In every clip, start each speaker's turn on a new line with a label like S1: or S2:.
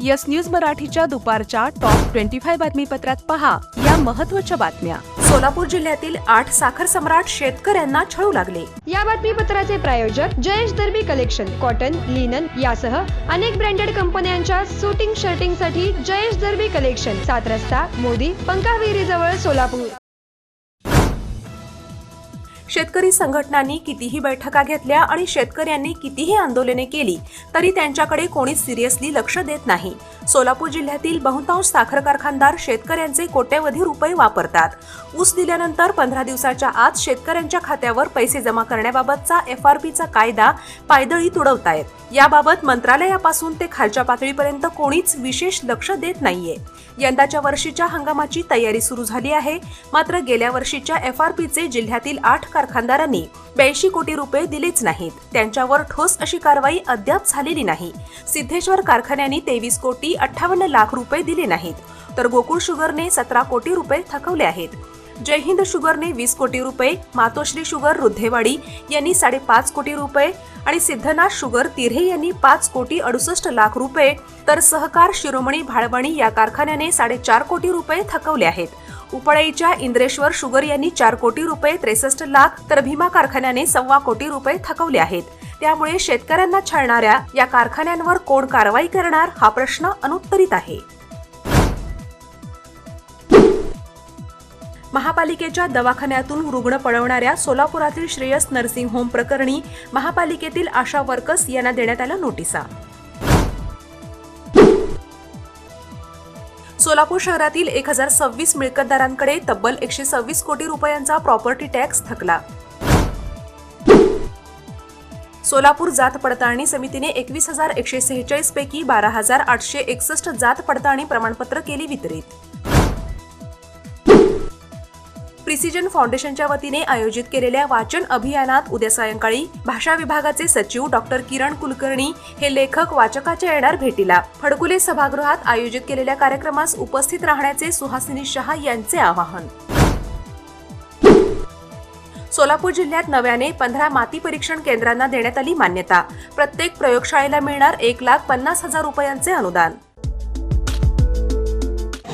S1: Yes news मराठीच्या दुपारच्या top twenty five बातमीपत्रात पहा या महत्त्वाच्या बातम्या.
S2: सोलापूर जिल्ह्यातील आठ साखर सम्राट शेतकऱ्यांना छळू लागले.
S3: या बातमीपत्राचे प्रायोजक Jayesh Darbi collection cotton linen यासह अनेक ब्रँडेड कंपन्यांच्या सुटिंग शर्टिंगसाठी जयेश दर्बी कलेक्शन सात रस्ता मोदी पंकाविहिरी जवळ सोलापूर.
S2: शेतकरी संघटनांनी कितीही बैठका घेतल्या आणि शेतकऱ्यांनी कितीही आंदोलने केली तरी त्यांच्याकडे कोणीच सिरियसली लक्ष देत नाही. सोलापूर जिल्ह्यातील बहुतांश साखर कारखानदार शेतकऱ्यांचे कोट्यवधी रुपये वापरतात. ऊस दिल्यानंतर पंधरा दिवसाच्या आत शेतकऱ्यांच्या खात्यावर पैसे जमा करण्याबाबतचा एफ आर पीचा कायदा पायदळी तुडवतायत. याबाबत मंत्रालयापासून ते खालच्या पातळीपर्यंत कोणीच विशेष लक्ष देत नाहीये. यंदाच्या वर्षीच्या हंगामाची तयारी सुरू झाली आहे. मात्र गेल्या वर्षीच्या एफ आर पीचे जिल्ह्यातील आठ कारखानदारांनी ब्याऐंशी कोटी रुपये दिलेच नाहीत. त्यांच्यावर ठोस अशी कारवाई अद्याप झालेली नाही. सिद्धेश्वर कारखान्याने तेवीस कोटी अठ्ठावन्न लाख रुपये दिले नाहीत. तर गोकुळ शुगरने सतरा कोटी रुपये थकवले आहेत. जय हिंद शुगरने वीस कोटी रुपये मातोश्री शुगर रुद्धेवाडी यांनी साडेपाच कोटी रुपये आणि सिद्धनाथ शुगर तिरे यांनी पाच कोटी अडुसष्ट लाख रुपये तर सहकार शिरोमणी भाळवणी या कारखान्याने साडेचार कोटी रुपये थकवले आहेत. उपळईच्या इंद्रेश्वर शुगर यांनी चार कोटी रुपये त्रेसष्ट लाख तर भीमा कारखान्याने सव्वा कोटी रुपये थकवले आहेत. त्यामुळे शेतकऱ्यांना छळणाऱ्या या कारखान्यांवर कोण कारवाई करणार हा प्रश्न अनुत्तरित आहे. महापालिकेच्या दवाखान्यातून रुग्ण पळवणाऱ्या सोलापुरातील श्रेयस नर्सिंग होम प्रकरणी महापालिकेतील आशा वर्कर्स यांना देण्यात आल्या नोटिसा. सोलापूर शहरातील एक हजार सव्वीस मिळकतदारांकडे तब्बल एकशे सव्वीस कोटी रुपयांचा प्रॉपर्टी टॅक्स थकला. सोलापूर जात पडताळणी समितीने एकवीस हजार एकशे सेहेचाळीस पैकी बारा हजार आठशे एकसष्ट जात पडताळणी प्रमाणपत्र केली वितरित. प्रिसिजन फाउंडेशनच्या वतीने आयोजित केलेल्या वाचन अभियानात उद्या सायंकाळी भाषा विभागाचे सचिव डॉक्टर किरण कुलकर्णी हे लेखक वाचकाच्या येणार भेटीला. फडकुले सभागृहात आयोजित केलेल्या कार्यक्रमास उपस्थित राहण्याचे सुहासिनी शहा यांचे आवाहन. सोलापूर जिल्ह्यात नव्याने पंधरा माती परीक्षण केंद्रांना देण्यात आली मान्यता. प्रत्येक प्रयोगशाळेला मिळणार एक लाख पन्नास हजार रुपयांचे अनुदान.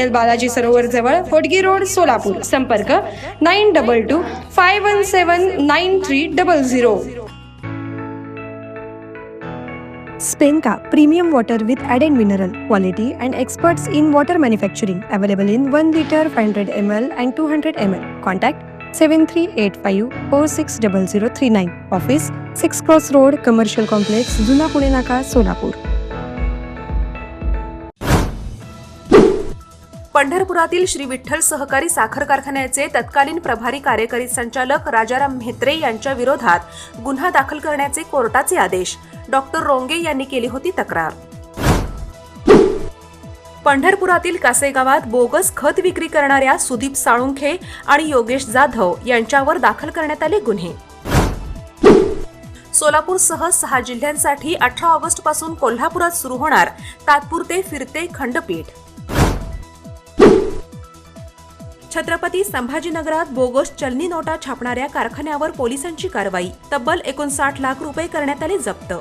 S3: hotel Balaji Sarovar जवळ होडगी रोड सोलापूर. संपर्क nine double two five one seven nine three double zero
S4: स्पेनका premium water with added mineral quality and experts in water manufacturing available in one litre five hundred M L and two hundred M L. Contact seven three eight five four six
S3: double zero three nine. Office six cross road commercial complex जुना पुणे नाका सोलापूर.
S2: पंढरपुरातील श्री विठ्ठल सहकारी साखर कारखान्याचे तत्कालीन प्रभारी कार्यकारी संचालक राजाराम म्हेत्रे यांच्या विरोधात गुन्हा दाखल करण्याचे कोर्टाचे आदेश. डॉक्टर रोंगे यांनी केली होती तक्रार. पंढरपुरातील कासेगावात बोगस खत विक्री करणाऱ्या सुदीप साळुंखे आणि योगेश जाधव यांच्यावर दाखल करण्यात आले गुन्हे. सोलापूरसह सहा जिल्ह्यांसाठी अठरा ऑगस्टपासून कोल्हापुरात सुरू होणार तात्पुरते फिरते खंडपीठ. छत्रपती संभाजीनगरात बोगस चलनी नोटा छापणाऱ्या कारखान्यावर पोलिसांची कारवाई. तब्बल एकोणसाठ लाख रुपये करण्यात आले जप्त.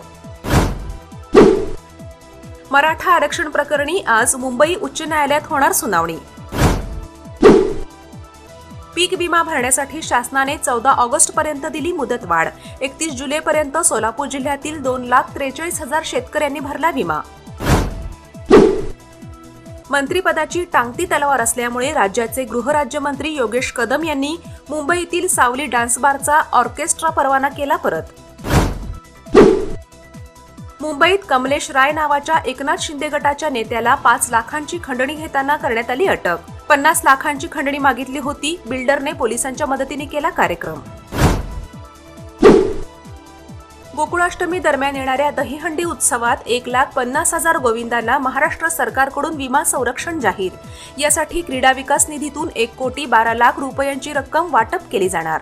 S2: मराठा आरक्षण प्रकरणी आज मुंबई उच्च न्यायालयात होणार सुनावणी. पीक विमा भरण्यासाठी शासनाने चौदा ऑगस्ट पर्यंत दिली मुदतवाढ. एकतीस जुलैपर्यंत सोलापूर जिल्ह्यातील दोन लाख त्रेचाळीस हजार शेतकऱ्यांनी भरला विमा. मंत्रीपदाची टांगती तलवार असल्यामुळे राज्याचे गृहराज्यमंत्री योगेश कदम यांनी मुंबईतील सावली डान्स बारचा ऑर्केस्ट्रा परवाना केला परत. मुंबईत कमलेश राय नावाच्या एकनाथ शिंदे गटाच्या नेत्याला पाच लाखांची खंडणी घेताना करण्यात आली अटक. पन्नास लाखांची खंडणी मागितली होती बिल्डरने पोलिसांच्या मदतीने केला कार्यक्रम. गोकुळाष्टमी दरम्यान येणाऱ्या दहीहंडी उत्सवात एक लाख पन्नास हजार गोविंदांना महाराष्ट्र सरकारकडून विमा संरक्षण जाहीर. यासाठी क्रीडा विकास निधीतून एक कोटी बारा लाख रुपयांची रक्कम वाटप केली जाणार.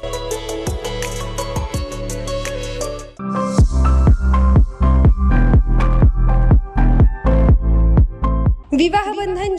S3: podcast.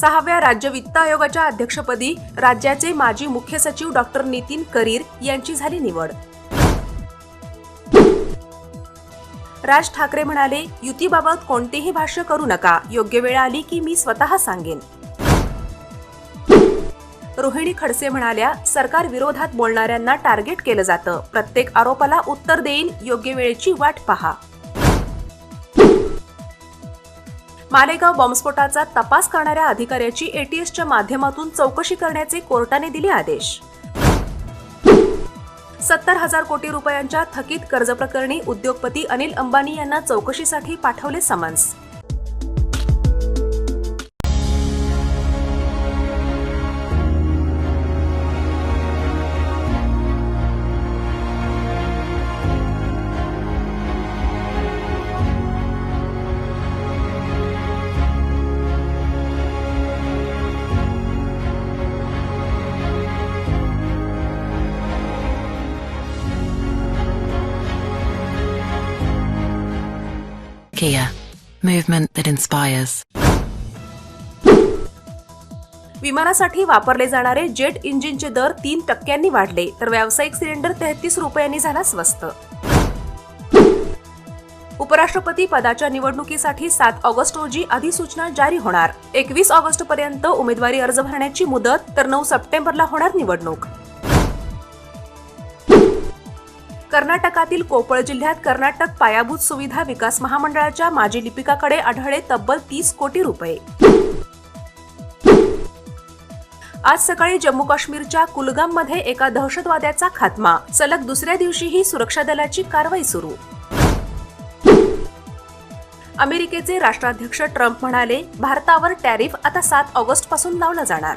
S2: सहाव्या राज्य वित्त आयोगाच्या अध्यक्षपदी राज्याचे माजी मुख्य सचिव डॉक्टर नितीन करीर यांची झाली निवड. राज ठाकरे म्हणाले युतीबाबत कोणतेही भाष्य करू नका. योग्य वेळ आली की मी स्वतः सांगेन. रोहिणी खडसे म्हणाल्या सरकार विरोधात बोलणाऱ्यांना टार्गेट केलं जातं. प्रत्येक आरोपाला उत्तर देईन योग्य वेळेची वाट पहा. मालेगाव बॉम्बस्फोटाचा तपास करणाऱ्या अधिकाऱ्याची एटीएसच्या माध्यमातून चौकशी करण्याचे कोर्टाने दिले आदेश. सत्तर हजार कोटी रुपयांच्या थकीत कर्ज प्रकरणी उद्योगपती अनिल अंबानी यांना चौकशीसाठी पाठवले summons.
S5: Kia, movement that inspires.
S2: विमानासाठी वापरले जाणारे जेट इंजिनचे दर तीन टक्क्यांनी वाढले तर व्यावसायिक सिलेंडर तेहतीस रुपयांनी झाला स्वस्त. उपराष्ट्रपती पदाच्या निवडणुकीसाठी सात ऑगस्ट रोजी अधिसूचना जारी होणार. एकवीस ऑगस्ट पर्यंत उमेदवारी अर्ज भरण्याची मुदत तर नऊ सप्टेंबरला होणार निवडणूक. कर्नाटकातील कोपळ जिल्ह्यात कर्नाटक पायाभूत सुविधा विकास महामंडळाच्या माजी लिपिकाकडे आढळले तब्बल तीस कोटी रुपये. आज सकाळी जम्मू काश्मीरच्या कुलगाममध्ये एका दहशतवाद्याचा खात्मा. सलग दुसऱ्या दिवशीही सुरक्षा दलाची कारवाई सुरू. अमेरिकेचे राष्ट्राध्यक्ष ट्रम्प म्हणाले भारतावर टॅरिफ आता सात ऑगस्टपासून लावला जाणार.